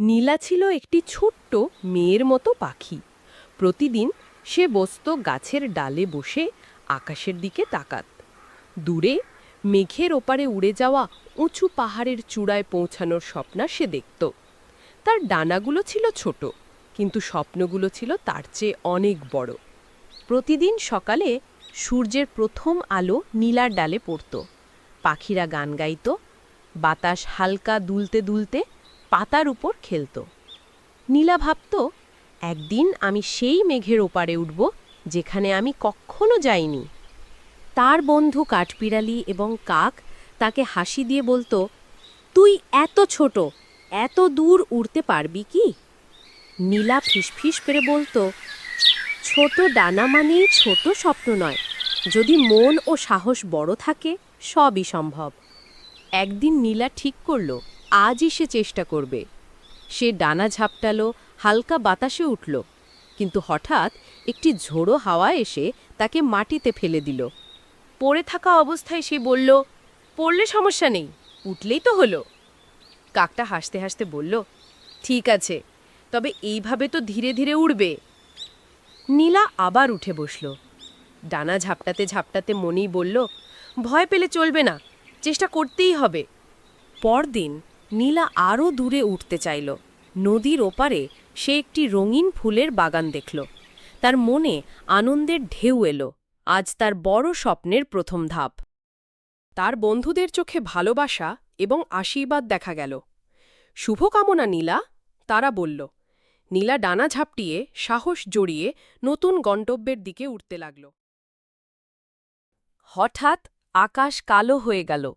নীলা ছিল একটি ছোট্ট মেয়ের মতো পাখি। প্রতিদিন সে বসত গাছের ডালে বসে আকাশের দিকে তাকাত। দূরে মেঘের ওপারে উড়ে যাওয়া উঁচু পাহাড়ের চূড়ায় পৌঁছানোর স্বপ্না সে দেখত। তার ডানাগুলো ছিল ছোট, কিন্তু স্বপ্নগুলো ছিল তার চেয়ে অনেক বড়। প্রতিদিন সকালে সূর্যের প্রথম আলো নীলার ডালে পড়ত। পাখিরা গান গাইত, বাতাস হালকা দুলতে দুলতে পাতার উপর খেলত। নীলা ভাবত, একদিন আমি সেই মেঘের ওপারে উঠব যেখানে আমি কখনো যাইনি। তার বন্ধু কাঠবিড়ালি এবং কাক তাকে হাসি দিয়ে বলতো, তুই এত ছোট, এত দূর উড়তে পারবি কি? নীলা ফিসফিস করে বলতো, ছোট ডানা মানেই ছোট স্বপ্ন নয়। যদি মন ও সাহস বড় থাকে, সবই সম্ভব। একদিন নীলা ঠিক করল আজই সে চেষ্টা করবে। সে ডানা ঝাপটালো, হালকা বাতাসে উঠল, কিন্তু হঠাৎ একটি ঝোড়ো হাওয়া এসে তাকে মাটিতে ফেলে দিল। পড়ে থাকা অবস্থায় সে বলল, পড়লে সমস্যা নেই, উঠলেই তো হলো। কাকটা হাসতে হাসতে বলল, ঠিক আছে, তবে এইভাবে তো ধীরে ধীরে উড়বে। নীলা আবার উঠে বসল। ডানা ঝাপটাতে ঝাপটাতে মনেই বলল, ভয় পেলে চলবে না, চেষ্টা করতেই হবে। পরদিন নীলা আরও দূরে উঠতে চাইল। নদীর ওপারে সে একটি রঙিন ফুলের বাগান দেখল। তার মনে আনন্দের ঢেউ এলো। আজ তার বড় স্বপ্নের প্রথম ধাপ। তার বন্ধুদের চোখে ভালোবাসা এবং আশীর্বাদ দেখা গেল। শুভকামনা, নীলা, তারা বলল। নীলা ডানা ঝাপটিয়ে সাহস জড়িয়ে নতুন গন্তব্যের দিকে উঠতে লাগল। হঠাৎ আকাশ কালো হয়ে গেল।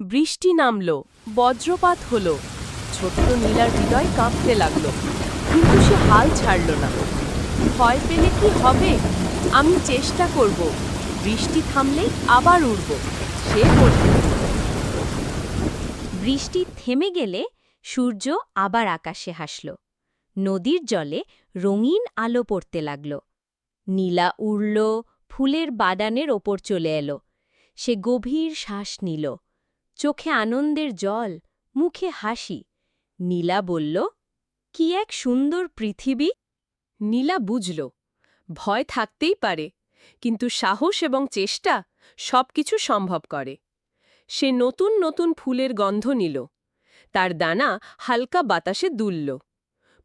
বৃষ্টি নামল, বজ্রপাত হল। ছোট্ট নীলার হৃদয় কাঁপতে লাগল, কিন্তু সে হাল ছাড়ল না। ভয় পেলে কি হবে? আমি চেষ্টা করব। বৃষ্টি থামলেই আবার উড়ব, সে বলল বৃষ্টি থেমে গেলে সূর্য আবার আকাশে হাসল। নদীর জলে রঙিন আলো পড়তে লাগল। নীলা উড়ল, ফুলের বাদানের ওপর চলে এলো। সে গভীর শ্বাস নিল। চোখে আনন্দের জল, মুখে হাসি। নীলা বলল, কি এক সুন্দর পৃথিবী। নীলা বুঝল, ভয় থাকতেই পারে, কিন্তু সাহস এবং চেষ্টা সবকিছু সম্ভব করে। সে নতুন নতুন ফুলের গন্ধ নিল, তার দানা হালকা বাতাসে দুলল।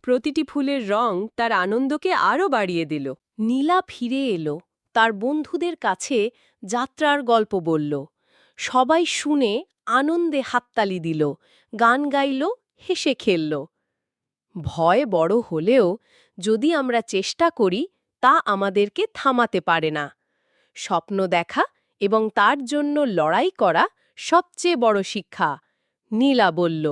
প্রতিটি ফুলের রং তার আনন্দকে আরও বাড়িয়ে দিল। নীলা ফিরে এলো, তার বন্ধুদের কাছে যাত্রার গল্প বলল। সবাই শুনে আনন্দে হাততালি দিল গান গাইল হেসে খেলল। ভয় বড় হলেও যদি আমরা চেষ্টা করি তা আমাদেরকে থামাতে পারে না। স্বপ্ন দেখা এবং তার জন্য লড়াই করা সবচেয়ে বড় শিক্ষা নীলা বলল।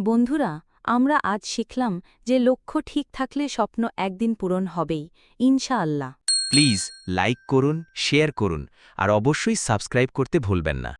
বন্ধুরা আমরা আজ শিখলাম যে লক্ষ্য ঠিক থাকলে স্বপ্ন একদিন পূরণ হবেই ইনশাআল্লাহ। প্লিজ লাইক করুন শেয়ার করুন আর অবশ্যই সাবস্ক্রাইব করতে ভুলবেন না।